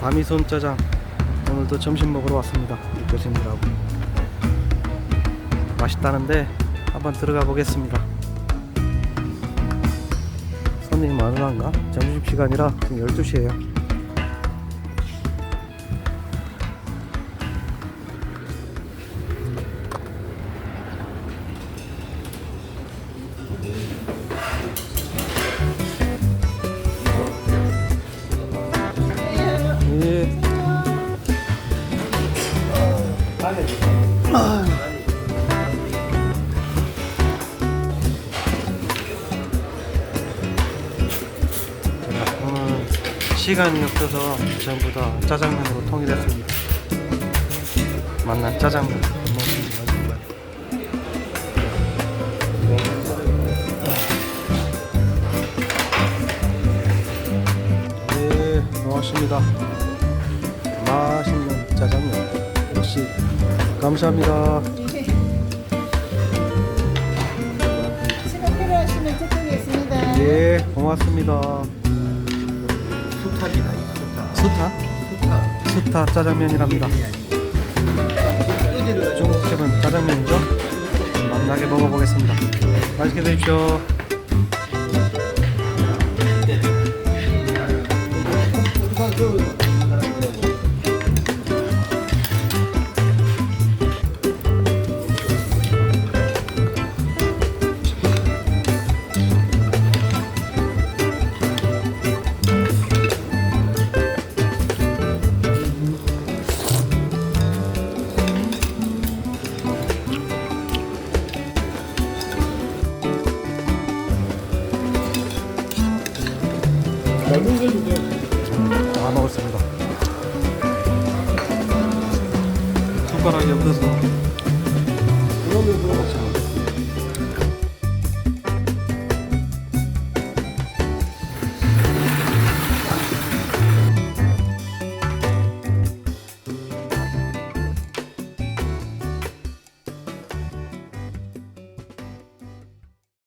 다미손 짜장. 오늘도 점심 먹으러 왔습니다. 교수님들하고 맛있다는데 한번 들어가 보겠습니다. 손님이 많으란가? 점심시간이라 지금 12시에요 시간이 없어서 전부 다 짜장면으로 통일했습니다. 만난 짜장면. 네, 고맙습니다. 맛있는 짜장면 역시 감사합니다. 시간 필요하시면 저쪽에 있습니다. 예, 고맙습니다. 수탑 수타? 수탑 수타 짜장면이랍니다. 중국집은 짜장면이죠? 맛나게 먹어보겠습니다. 맛있게 드십시오. 다 먹었습니다. 숟가락이 없어서 그러면서